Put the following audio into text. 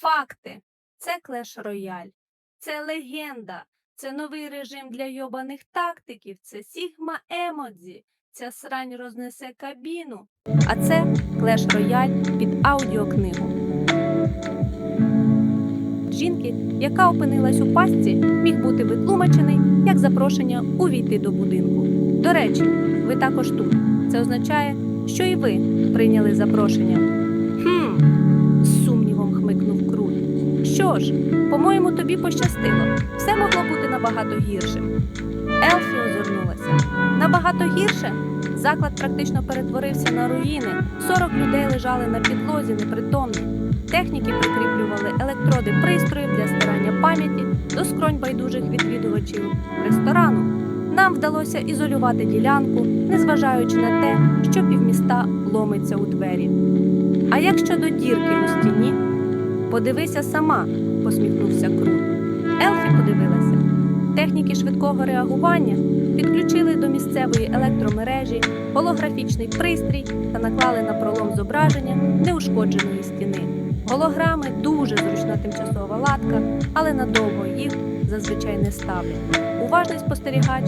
Факти. Це Клеш Рояль. Це легенда. Це новий режим для йобаних тактиків. Це Сігма Емодзі. Ця срань рознесе кабіну. А це Клеш Рояль під аудіокнигу. Жінки, яка опинилась у пастці, міг бути витлумачений як запрошення увійти до будинку. До речі, ви також тут. Це означає, що і ви прийняли запрошення. Хм, Що ж, по-моєму, тобі пощастило. Все могло бути набагато гіршим. Елфі озирнулася. Набагато гірше? Заклад практично перетворився на руїни. 40 людей лежали на підлозі непритомні. Техніки прикріплювали електроди пристроїв для стирання пам'яті до скронь байдужих відвідувачів ресторану. Нам вдалося ізолювати ділянку, незважаючи на те, що півміста ломиться у двері. А як щодо дірки у стіні? Подивися сама, посміхнувся Крут. Елфі подивилася. Техніки швидкого реагування підключили до місцевої електромережі голографічний пристрій та наклали на пролом зображення неушкодженої стіни. Голограми дуже зручна тимчасова латка, але надовго їх зазвичай не ставлять. Уважний спостерігач